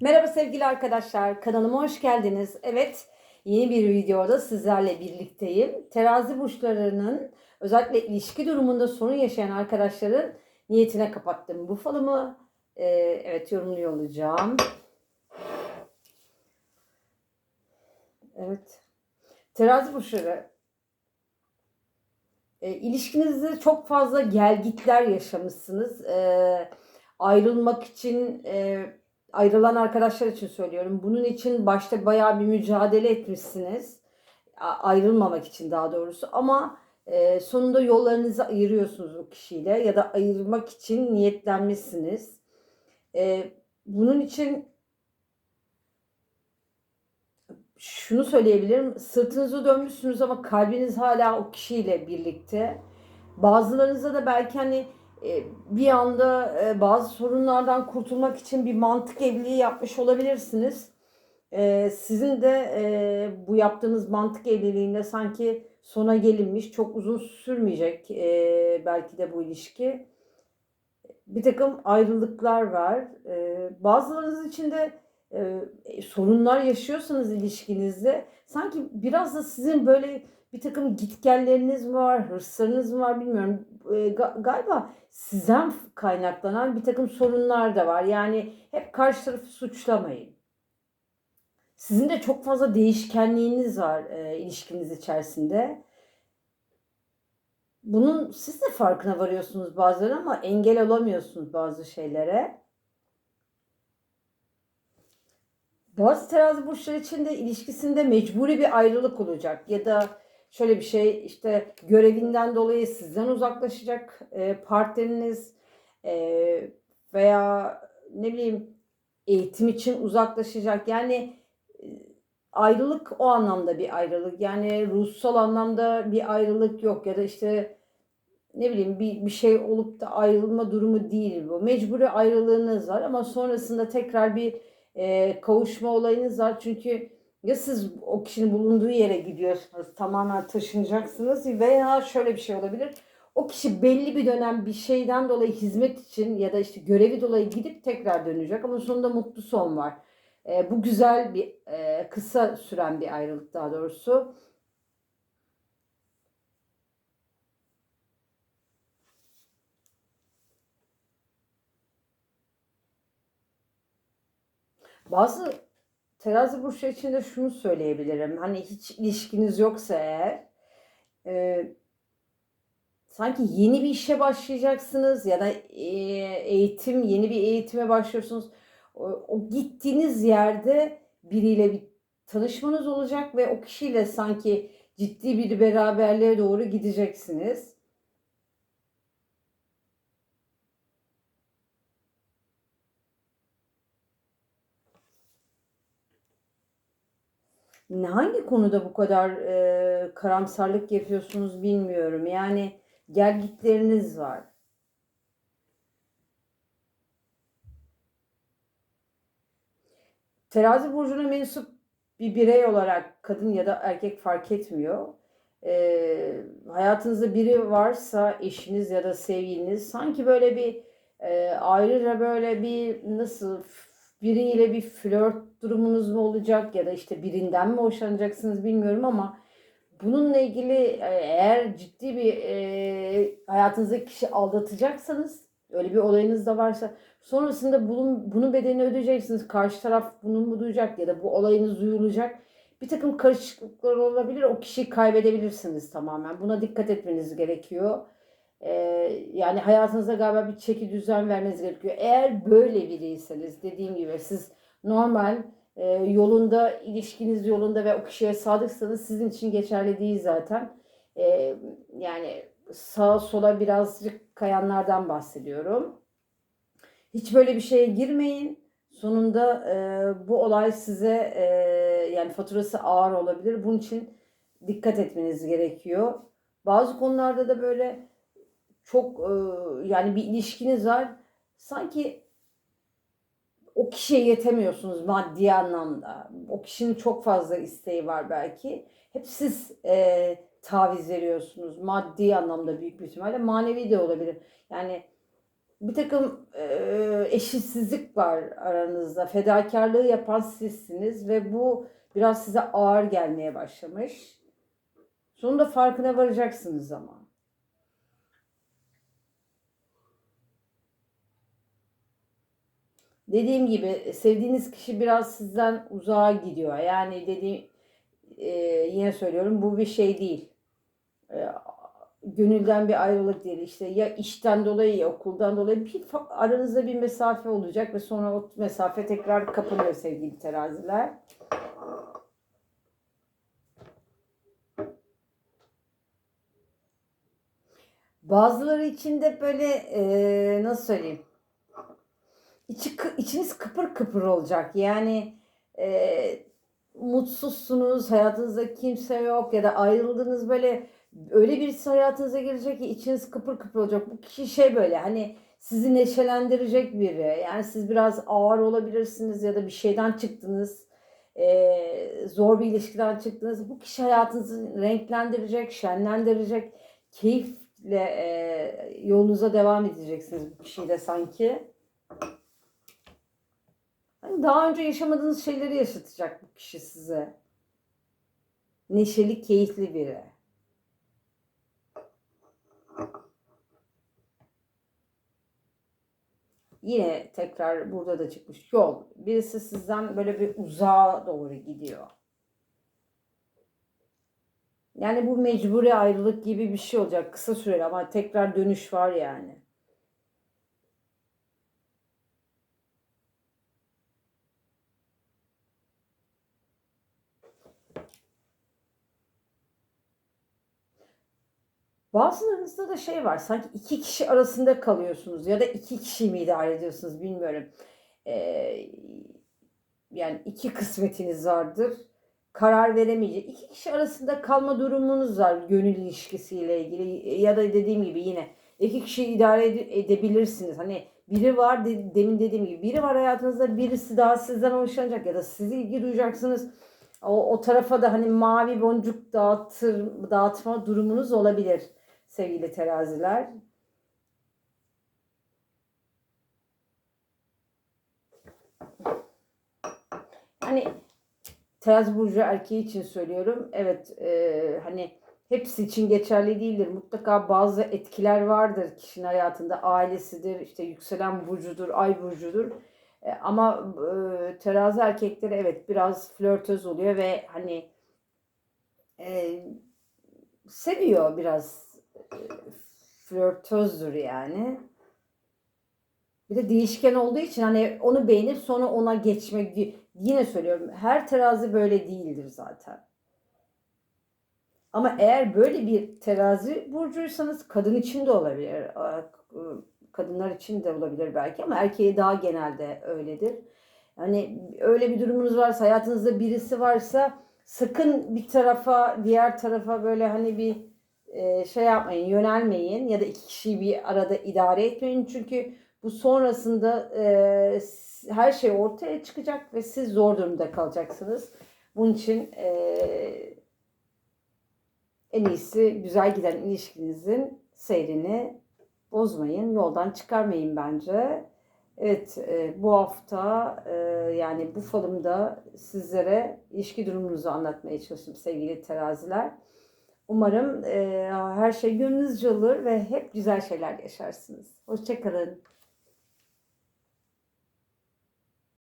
Merhaba sevgili arkadaşlar, kanalıma hoş geldiniz. Evet, yeni bir videoda sizlerle birlikteyim. Terazi burçlarının özellikle ilişki durumunda sorun yaşayan arkadaşların niyetine kapattım bu falımı. Ee, evet, yorumluyor olacağım. Evet, terazi burçları e, ilişkinizde çok fazla gelgitler yaşamışsınız. E, ayrılmak için e, ayrılan arkadaşlar için söylüyorum. Bunun için başta bayağı bir mücadele etmişsiniz. Ayrılmamak için daha doğrusu ama e, sonunda yollarınızı ayırıyorsunuz o kişiyle ya da ayırmak için niyetlenmişsiniz. E, bunun için şunu söyleyebilirim. Sırtınızı dönmüşsünüz ama kalbiniz hala o kişiyle birlikte. Bazılarınızda da belki hani bir anda e, bazı sorunlardan kurtulmak için bir mantık evliliği yapmış olabilirsiniz. E, Sizin de e, bu yaptığınız mantık evliliğinde sanki sona gelinmiş, çok uzun sürmeyecek e, belki de bu ilişki. Bir takım ayrılıklar var. E, Bazılarınız için de e, sorunlar yaşıyorsanız ilişkinizde sanki biraz da sizin böyle bir takım gitgelleriniz mi var, hırslarınız mı var bilmiyorum. E, ga- galiba sizden kaynaklanan bir takım sorunlar da var. Yani hep karşı tarafı suçlamayın. Sizin de çok fazla değişkenliğiniz var e, ilişkiniz içerisinde. Bunun siz de farkına varıyorsunuz bazen ama engel olamıyorsunuz bazı şeylere. Bazı terazi burçları için de ilişkisinde mecburi bir ayrılık olacak ya da şöyle bir şey işte görevinden dolayı sizden uzaklaşacak e, partneriniz e, veya ne bileyim eğitim için uzaklaşacak. Yani e, ayrılık o anlamda bir ayrılık. Yani ruhsal anlamda bir ayrılık yok ya da işte ne bileyim bir, bir şey olup da ayrılma durumu değil bu. Mecburi ayrılığınız var ama sonrasında tekrar bir e, kavuşma olayınız var. Çünkü ya siz o kişinin bulunduğu yere gidiyorsunuz, tamamen taşınacaksınız veya şöyle bir şey olabilir. O kişi belli bir dönem bir şeyden dolayı hizmet için ya da işte görevi dolayı gidip tekrar dönecek ama sonunda mutlu son var. E, bu güzel bir e, kısa süren bir ayrılık daha doğrusu. Bazı terazi burçları için de şunu söyleyebilirim. Hani hiç ilişkiniz yoksa eğer e, sanki yeni bir işe başlayacaksınız ya da e, eğitim, yeni bir eğitime başlıyorsunuz. O, o gittiğiniz yerde biriyle bir tanışmanız olacak ve o kişiyle sanki ciddi bir beraberliğe doğru gideceksiniz. Hangi konuda bu kadar e, karamsarlık yapıyorsunuz bilmiyorum. Yani gelgitleriniz var. Terazi burcuna mensup bir birey olarak kadın ya da erkek fark etmiyor. E, hayatınızda biri varsa eşiniz ya da sevgiliniz sanki böyle bir e, ayrıca böyle bir nasıl biriyle bir flört durumunuz mu olacak ya da işte birinden mi hoşlanacaksınız bilmiyorum ama bununla ilgili e, eğer ciddi bir e, hayatınızdaki kişi aldatacaksanız öyle bir olayınız da varsa sonrasında bunun, bunun bedelini ödeyeceksiniz. Karşı taraf bunu mu duyacak ya da bu olayınız duyulacak. Bir takım karışıklıklar olabilir. O kişiyi kaybedebilirsiniz tamamen. Buna dikkat etmeniz gerekiyor. Ee, yani hayatınıza galiba bir çeki düzen vermeniz gerekiyor. Eğer böyle biriyseniz dediğim gibi siz normal e, yolunda, ilişkiniz yolunda ve o kişiye sadıksanız sizin için geçerli değil zaten. Ee, yani sağa sola birazcık kayanlardan bahsediyorum. Hiç böyle bir şeye girmeyin. Sonunda e, bu olay size e, yani faturası ağır olabilir. Bunun için dikkat etmeniz gerekiyor. Bazı konularda da böyle çok e, yani bir ilişkiniz var. Sanki o kişiye yetemiyorsunuz maddi anlamda. O kişinin çok fazla isteği var belki. Hep siz e, taviz veriyorsunuz maddi anlamda büyük bir ihtimalle. Manevi de olabilir. Yani bir takım e, eşitsizlik var aranızda. Fedakarlığı yapan sizsiniz ve bu biraz size ağır gelmeye başlamış. Sonunda farkına varacaksınız ama. Dediğim gibi sevdiğiniz kişi biraz sizden uzağa gidiyor. Yani dediğim e, yine söylüyorum bu bir şey değil. E, gönülden bir ayrılık değil. İşte ya işten dolayı ya okuldan dolayı bir aranızda bir mesafe olacak ve sonra o mesafe tekrar kapanıyor sevgili teraziler. Bazıları için de böyle e, nasıl söyleyeyim? İçi, içiniz kıpır kıpır olacak. Yani e, mutsuzsunuz, hayatınızda kimse yok ya da ayrıldınız böyle öyle birisi hayatınıza girecek ki içiniz kıpır kıpır olacak. Bu kişi şey böyle hani sizi neşelendirecek biri. Yani siz biraz ağır olabilirsiniz ya da bir şeyden çıktınız. e, zor bir ilişkiden çıktınız. Bu kişi hayatınızı renklendirecek, şenlendirecek. Keyifle e, yolunuza devam edeceksiniz bu kişiyle sanki. Hani daha önce yaşamadığınız şeyleri yaşatacak bu kişi size. Neşeli, keyifli biri. Yine tekrar burada da çıkmış yol. Birisi sizden böyle bir uzağa doğru gidiyor. Yani bu mecburi ayrılık gibi bir şey olacak. Kısa süreli ama tekrar dönüş var yani. Bazılarınızda da şey var. Sanki iki kişi arasında kalıyorsunuz ya da iki kişi mi idare ediyorsunuz bilmiyorum. Ee, yani iki kısmetiniz vardır. Karar veremeyecek. İki kişi arasında kalma durumunuz var gönül ilişkisiyle ilgili ya da dediğim gibi yine iki kişi idare ede- edebilirsiniz. Hani biri var de- demin dediğim gibi biri var hayatınızda birisi daha sizden hoşlanacak ya da siz ilgi duyacaksınız. O, o tarafa da hani mavi boncuk dağıtır, dağıtma durumunuz olabilir sevgili teraziler. Hani terazi burcu erkeği için söylüyorum. Evet e, hani hepsi için geçerli değildir. Mutlaka bazı etkiler vardır kişinin hayatında. Ailesidir, işte yükselen burcudur, ay burcudur. E, ama e, terazi erkekleri evet biraz flörtöz oluyor ve hani e, seviyor biraz flörtözdür yani. Bir de değişken olduğu için hani onu beğenip sonra ona geçmek yine söylüyorum her terazi böyle değildir zaten. Ama eğer böyle bir terazi burcuysanız kadın için de olabilir. Kadınlar için de olabilir belki ama erkeğe daha genelde öyledir. Yani öyle bir durumunuz varsa hayatınızda birisi varsa sakın bir tarafa diğer tarafa böyle hani bir e, şey yapmayın yönelmeyin ya da iki kişiyi bir arada idare etmeyin çünkü bu sonrasında e, her şey ortaya çıkacak ve siz zor durumda kalacaksınız. Bunun için e, en iyisi güzel giden ilişkinizin seyrini bozmayın, yoldan çıkarmayın bence. Evet, bu hafta yani bu falımda sizlere ilişki durumunuzu anlatmaya çalıştım sevgili teraziler. Umarım e, her şey gönlünüzce olur ve hep güzel şeyler yaşarsınız. Hoşçakalın.